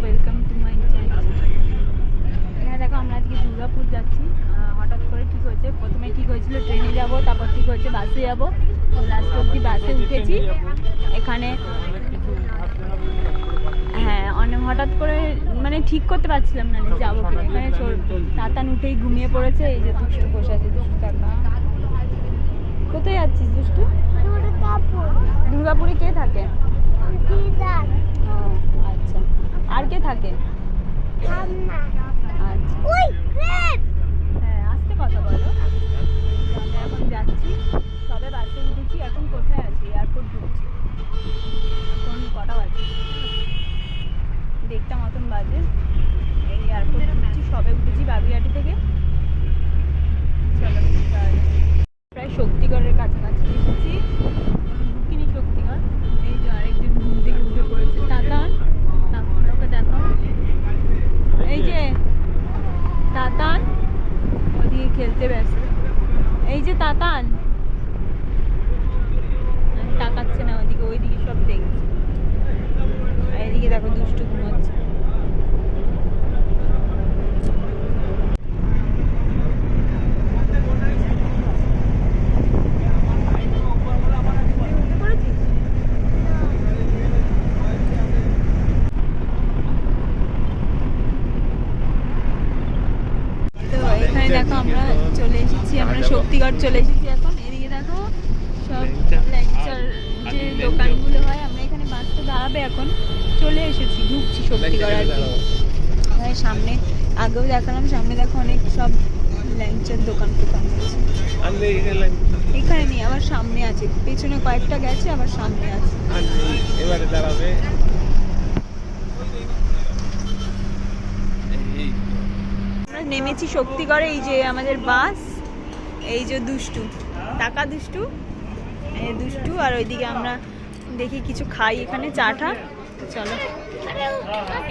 Welcome to my channel এখানে দেখো আমরা আজকে দুর্গাপুর যাচ্ছি। হঠাৎ করে ঠিক হয়েছে। প্রথমে ঠিক হয়েছিল ট্রেনে যাব তারপর ঠিক হয়েছে বাসে যাব। তো লাস্ট অব্দি বাসে উঠেছি। এখানে হ্যাঁ অনেক হঠাৎ করে মানে ঠিক করতে পারছিলাম না যে যাব কিনা। এখানে তাতান উঠেই ঘুমিয়ে পড়েছে। এই যে দুষ্টু বসে আছে দুষ্টু কাকা। কোথায় যাচ্ছিস দুষ্টু? দুর্গাপুরে। কে থাকে? থাকে? আচ্ছা। হ্যাঁ আস্তে কথা বলো। আমরা এখন যাচ্ছি সবে বাসে উঠেছি এখন কোথায় আছি? এয়ারপোর্ট ঢুকছি। এখন কটা বাজে? দেড়টা মতন বাজে। এই এয়ারপোর্ট সবে উঠেছি বাগুইহাটি থেকে। চলো প্রায় শক্তিগড়ের কাছাকাছি এসেছি এই যে তাতান। তাকাচ্ছে না ওইদিকে ওইদিকে সব দেখছে। এদিকে দেখো দুষ্টু ঘুমাচ্ছে উঠে পড়েছিস? তো এখানে দেখো আমরা চলে এসেছি শক্তিগড় চলে এসেছি এখন। এদিকে দেখো সব ল্যাংচার যে দোকানগুলো হয় আমরা এখানে বাসটা দাঁড়াবে এখন। চলে এসেছি ঢুকছি শক্তিগড় আর কি। সামনে। আগেও দেখালাম সামনে দেখো অনেক সব ল্যাংচার দোকান আছে। এখানে নেই আবার সামনে আছে। পেছনে কয়েকটা গেছে আবার সামনে আছে। এবারে দাঁড়াবে। আমরা নেমেছি শক্তিগড়ে এই যে আমাদের বাস। এই যে দুষ্টু টাকা দুষ্টু দুষ্টু আর ওইদিকে আমরা দেখি কিছু খাই এখানে চাটা। চলো।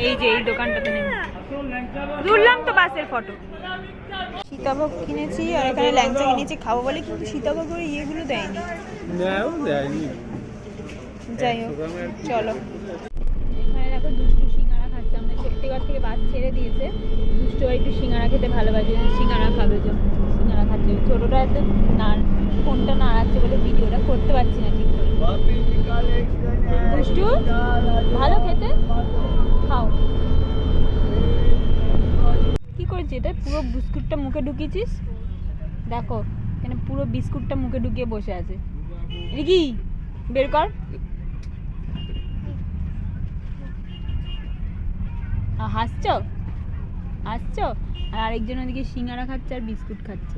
এই যে এই দোকানটাতে নেমে তুললাম তো বাসের ফটো। সীতাভোগ কিনেছি আর এখানে ল্যাংচা কিনেছি খাব বলে কিন্তু সীতাভোগের ইয়েগুলো দেয়নি। যাই হোক চলো। এখানে দেখো দুষ্টু সিঙ্গারা খাচ্ছে আমরা শক্তিগড় থেকে বাস ছেড়ে দিয়েছে। দুষ্টু ওই একটু সিঙ্গারা খেতে ভালোবাসে সিঙ্গারা খাবে যে সিঙ্গারা খাচ্ছে না, ফোনটা নাড়াচ্ছে বলে ভিডিওটা করতে পারছি না ঠিক করে। দুষ্টু, ভালো খেতে? খাও। কি করেছি এটা পুরো বিস্কুটটা মুখে ঢুকিয়েছিস? দেখো, এখানে পুরো বিস্কুটটা মুখে ঢুকিয়ে বসে আছে। কি বের কর। হাসছো? হাসছো? আর আরেকজন ওদিকে সিঙ্গারা খাচ্ছে আর বিস্কুট খাচ্ছে।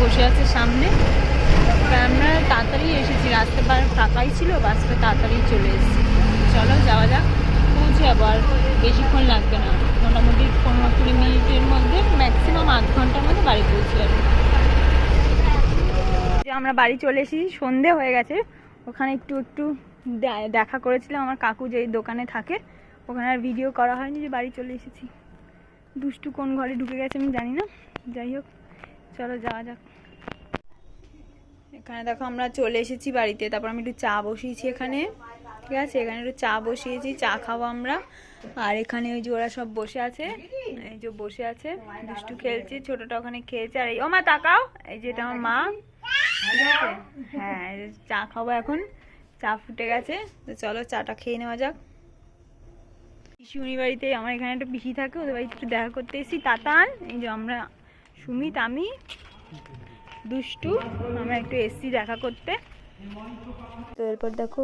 বসে আছে সামনে। আমরা তাড়াতাড়ি এসেছি, রাস্তা ফাঁকাই ছিল বাসটা তাড়াতাড়ি চলে এসেছি। চলো, যাওয়া যাক। পৌঁছে আর বেশিক্ষণ লাগবে না। মোটামুটি পনেরো কুড়ি মিনিটের মধ্যে ম্যাক্সিমাম আধ ঘণ্টার মধ্যে বাড়ি পৌঁছে যাবে। আমরা বাড়ি চলে এসেছি, সন্ধে হয়ে গেছে। ওখানে একটু একটু দেখা করেছিলাম আমার কাকু যেই দোকানে থাকে। ওখানে আর ভিডিও করা হয়নি যে বাড়ি চলে এসেছি। দুষ্টু কোন ঘরে ঢুকে গেছে আমি জানি না। যাই হোক। চলো যাওয়া যাক। এখানে দেখো আমরা চলে এসেছি বাড়িতে, তারপর আমি একটু চা বসিয়েছি এখানে। ঠিক আছে? এখানে একটু চা বসিয়েছি, চা খাব আমরা। আর এখানে ওই যে ওরা সব বসে আছে, এই যে বসে আছে, দুষ্টু খেলছে, ছোটটা ওখানে খেয়েছে আর এই ও মা তাকাও! এই যে এটা আমার মা। হ্যাঁ চা খাব এখন। চা ফুটে গেছে। তো চলো চাটা খেয়ে নেওয়া যাক। পিসিমণি বাড়িতে আমার এখানে একটা পিসি থাকে, ওদের বাড়িতে একটু দেখা করতে এসেছি। তাতান, এই যে আমরা সুমিত আমি দুষ্টু আমরা একটু এসছি দেখা করতে। তো এরপর দেখো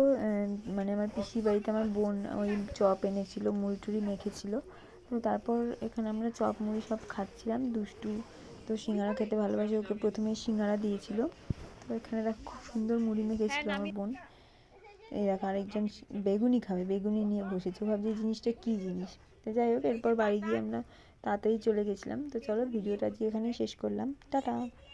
মানে আমার পিসি বাড়িতে আমার বোন ওই চপ এনেছিল মুড়ি টুড়ি মেখেছিল। তো তারপর এখানে আমরা চপ মুড়ি সব খাচ্ছিলাম। দুষ্টু তো সিঙ্গারা খেতে ভালোবাসে ওকে প্রথমে সিঙ্গারা দিয়েছিল। তো এখানে দেখো খুব সুন্দর মুড়ি মেখেছিল আমার বোন। এই দেখো, আরেকজন বেগুনি খাবে, বেগুনি নিয়ে বসেছে। ভাবছি জিনিসটা কী জিনিস? তো যাই হোক, এরপর বাড়ি গিয়ে আমরা তাড়াতাড়ি চলে গেছিলাম। তো চলো, ভিডিওটা আজকে এখানেই শেষ করলাম। টাটা!